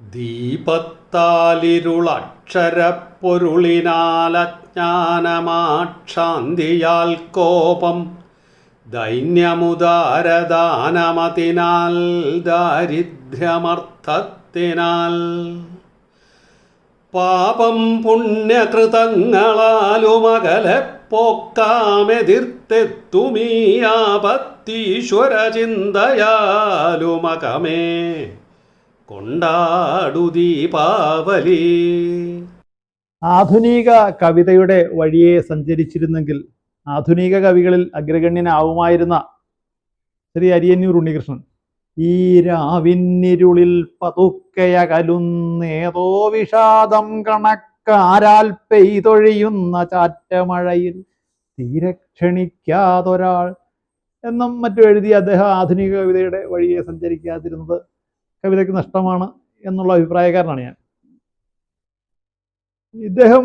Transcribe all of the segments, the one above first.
ദീപത്താലിരുളക്ഷരപ്പൊരുളിനാലജ്ഞാനമാക്ഷാന്തിയാൽ കോപം ദൈന്യമുദാരദാനമതിനാൽ ദാരിദ്ര്യമർത്ഥത്തിനാൽ. പാപം പുണ്യകൃതങ്ങളാലുമകലെപ്പോക്കാമെതിർത്തെത്തുമീയാപത്തീശ്വരചിന്തയാലുമകമേ പോക്കാമെതിർത്തെത്തുമീയാപത്തീശ്വര ചിന്തയാലുമകമേ കൊണ്ടാടു ദീപാവലി. ആധുനിക കവിതയുടെ വഴിയെ സഞ്ചരിച്ചിരുന്നെങ്കിൽ ആധുനിക കവികളിൽ അഗ്രഗണ്യനാവുമായിരുന്ന ശ്രീ അരിയന്നൂർ ഉണ്ണികൃഷ്ണൻ ഈ രാവിന്നിരുളിൽ പതുക്കയകലുന്നേതോ വിഷാദം കണക്കാരാൽ പെയ്തൊഴിയുന്ന ചാറ്റമഴയിൽ തീരെ ക്ഷണിക്കാതൊരാൾ എന്നും മറ്റും എഴുതി അദ്ദേഹം ആധുനിക കവിതയുടെ വഴിയെ സഞ്ചരിക്കാതിരുന്നത് കവിതയ്ക്ക് നഷ്ടമാണ് എന്നുള്ള അഭിപ്രായക്കാരനാണ് ഞാൻ. ഇദ്ദേഹം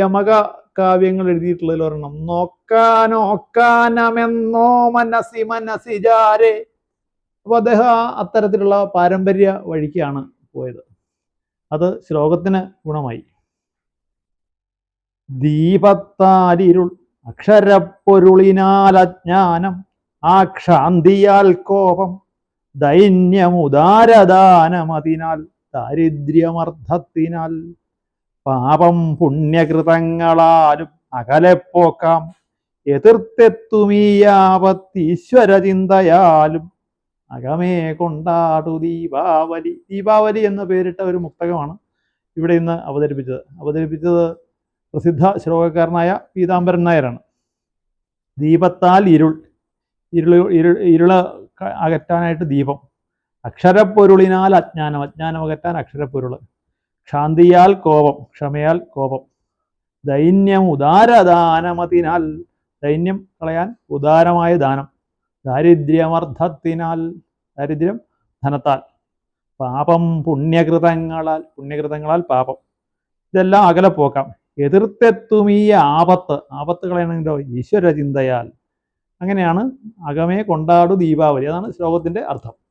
യമക കാവ്യങ്ങൾ എഴുതിയിട്ടുള്ളതിൽ ഒരെണ്ണം നോക്കാനോക്കാനമെന്നോ മനസ്സി മനസ്സിജാരെ അപ്പോൾ അദ്ദേഹം അത്തരത്തിലുള്ള പാരമ്പര്യ വഴിക്കാണ് പോയത്. അത് ശ്ലോകത്തിന് ഗുണമായി. ദീപത്താലിരുൾ അക്ഷരപ്പൊരുളിനാൽ അജ്ഞാനം ആ ക്ഷാന്തിയാൽ കോപം ദൈന്യമുദാരദാനമതിനാൽ ദാരിദ്ര്യമർദ്ധത്തിനാൽ പാപം പുണ്യകൃതങ്ങളാലും അകലെപ്പോക്കാം. എതിർത്തെത്തുമീയാപത്തീശ്വര ചിന്തയാലും അകമേ കൊണ്ടാടു ദീപാവലി. ദീപാവലി എന്ന് പേരിട്ട ഒരു മുക്തകമാണ് ഇവിടെ ഇന്ന് അവതരിപ്പിച്ചത്. അവതരിപ്പിച്ചത് പ്രസിദ്ധ ശ്ലോകക്കാരനായ പീതാംബരൻ നായരാണ്. ദീപത്താൽ ഇരുൾ. ഇരുൾ ഇരുൾ ഇരുൾ അകറ്റാനായിട്ട് ദീപം. അക്ഷരപ്പൊരുളിനാൽ അജ്ഞാനം അജ്ഞാനം അകറ്റാൻ അക്ഷരപ്പൊരുൾ ക്ഷാന്തിയാൽ കോപം ക്ഷമയാൽ കോപം. ദൈന്യം ഉദാരദാനമതിനാൽ ദൈന്യം കളയാൻ ഉദാരമായ ദാനം. ദാരിദ്ര്യമർദ്ധത്തിനാൽ ദാരിദ്ര്യം ധനത്താൽ. പാപം പുണ്യകൃതങ്ങളാൽ പുണ്യകൃതങ്ങളാൽ പാപം. ഇതെല്ലാം അകലെ പോക്കാം. എതിർത്തെത്തും ഈ ആപത്ത്. ആപത്ത് കളയണമെങ്കിലോ ഈശ്വര ചിന്തയാൽ അങ്ങനെയാണ് അകമേ കൊണ്ടാടു ദീപാവലി. അതാണ് ശ്ലോകത്തിന്റെ അർത്ഥം.